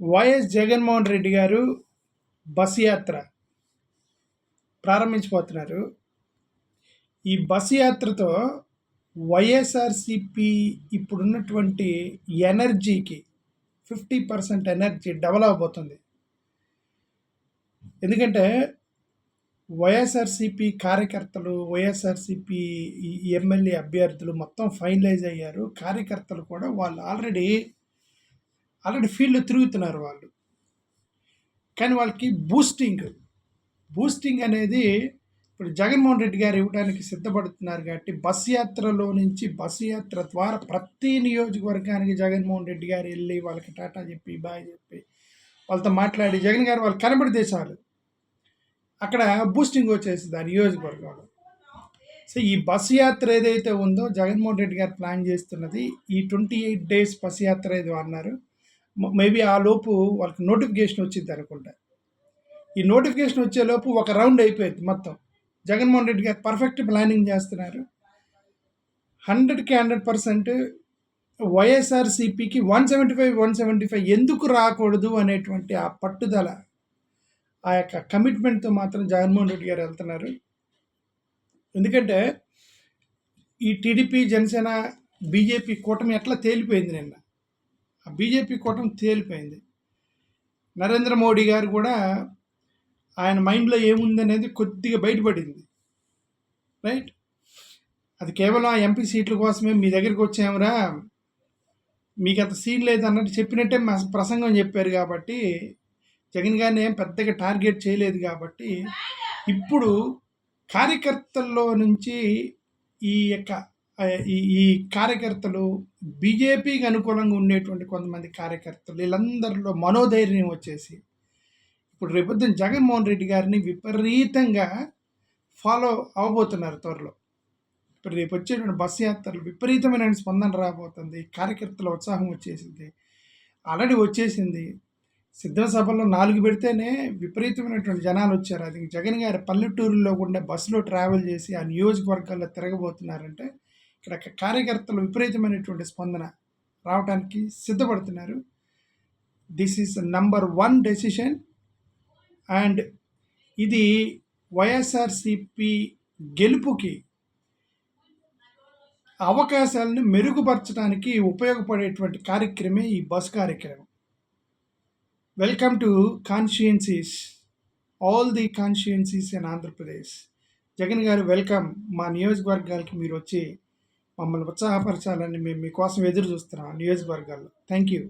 YS Jaganmohan Reddy గారు bus యాత్ర ప్రారంభించిపోతున్నారు ఈ బస్ యాత్రతో వైఎస్ఆర్సిపి ఇప్పుడున్నటువంటి ఎనర్జీకి ఫిఫ్టీ పర్సెంట్ ఎనర్జీ డెవలప్ అవబోతుంది. ఎందుకంటే వైఎస్ఆర్సిపి కార్యకర్తలు వైఎస్ఆర్సిపి ఎమ్మెల్యే అభ్యర్థులు మొత్తం ఫైనలైజ్ అయ్యారు. కార్యకర్తలు కూడా వాళ్ళు ఆల్రెడీ ఆల్రెడీ ఫీల్డ్లో తిరుగుతున్నారు వాళ్ళు. కానీ వాళ్ళకి బూస్టింగ్ బూస్టింగ్ అనేది ఇప్పుడు జగన్మోహన్ రెడ్డి గారు ఇవ్వడానికి సిద్ధపడుతున్నారు కాబట్టి బస్ యాత్రలో నుంచి బస్ యాత్ర ద్వారా ప్రతి నియోజకవర్గానికి జగన్మోహన్ రెడ్డి గారు వెళ్ళి వాళ్ళకి టాటా చెప్పి బాయ్ చెప్పి వాళ్ళతో మాట్లాడి జగన్ గారు వాళ్ళు కనబడితే చాలు అక్కడ బూస్టింగ్ వచ్చేసింది ఆ నియోజకవర్గంలో. సో ఈ బస్ యాత్ర ఏదైతే ఉందో జగన్మోహన్ రెడ్డి గారు ప్లాన్ చేస్తున్నది ఈ ట్వంటీ ఎయిట్ డేస్ బస్ యాత్ర ఏదో అన్నారు. మేబీ ఆ లోపు వాళ్ళకి నోటిఫికేషన్ వచ్చింది అనుకుంటా. ఈ నోటిఫికేషన్ వచ్చేలోపు ఒక రౌండ్ అయిపోయింది మొత్తం. జగన్మోహన్ రెడ్డి గారు పర్ఫెక్ట్ ప్లానింగ్ చేస్తున్నారు. హండ్రెడ్కి hundred percent వైఎస్ఆర్సిపికి one seventy five one seventy five ఎందుకు రాకూడదు అనేటువంటి ఆ పట్టుదల ఆ యొక్క కమిట్మెంట్తో మాత్రం జగన్మోహన్ రెడ్డి గారు వెళ్తున్నారు. ఎందుకంటే ఈ టీడీపీ జనసేన బీజేపీ కూటమి ఎట్లా తేలిపోయింది నిన్న. ఆ బీజేపీ కూటమి తేలిపోయింది. నరేంద్ర మోడీ గారు కూడా ఆయన మైండ్లో ఏముంది అనేది కొద్దిగా బయటపడింది. రైట్? అది కేవలం ఆ ఎంపీ సీట్ల కోసమే మీ దగ్గరికి వచ్చామురా. మీకు అంత సీన్ లేదు అన్నట్టు చెప్పినట్టే మా ప్రసంగం చెప్పారు కాబట్టి జగన్ గారిని ఏం పెద్దగా టార్గెట్ చేయలేదు కాబట్టి ఇప్పుడు కార్యకర్తల్లో నుంచి ఈ యొక్క ఈ ఈ కార్యకర్తలు బీజేపీకి అనుకూలంగా ఉండేటువంటి కొంతమంది కార్యకర్తలు వీళ్ళందరిలో మనోధైర్యం వచ్చేసి ఇప్పుడు రేపొద్దున జగన్మోహన్ రెడ్డి గారిని విపరీతంగా ఫాలో అవ్వబోతున్నారు త్వరలో. ఇప్పుడు రేపు వచ్చేటువంటి బస్సు యాత్రలు విపరీతమైన స్పందన రాబోతుంది కార్యకర్తల ఉత్సాహం వచ్చేసింది ఆల్రెడీ వచ్చేసింది. సిద్ధ సభలో నాలుగు పెడితేనే విపరీతమైనటువంటి జనాలు వచ్చారు. అది జగన్ గారి పల్లెటూరులో ఉండే బస్సులో ట్రావెల్ చేసి ఆ నియోజకవర్గాల్లో తిరగబోతున్నారంటే ఇక్కడ కార్యకర్తలు విపరీతమైనటువంటి స్పందన రావడానికి సిద్ధపడుతున్నారు. This is number one decision and ఇది వైఎస్ఆర్సిపి గెలుపుకి అవకాశాలను మెరుగుపరచడానికి ఉపయోగపడేటువంటి కార్యక్రమే ఈ బస్ కార్యక్రమం. Welcome to constituencies all the constituencies in Andhra Pradesh Jagan గారు వెల్కమ్ మా నియోజకవర్గాలకి మీరు వచ్చి మమ్మల్ని ఉత్సాహపరచాలని మేము మీకోసం ఎదురు చూస్తున్నాం నియోజకవర్గాల్లో. Thank you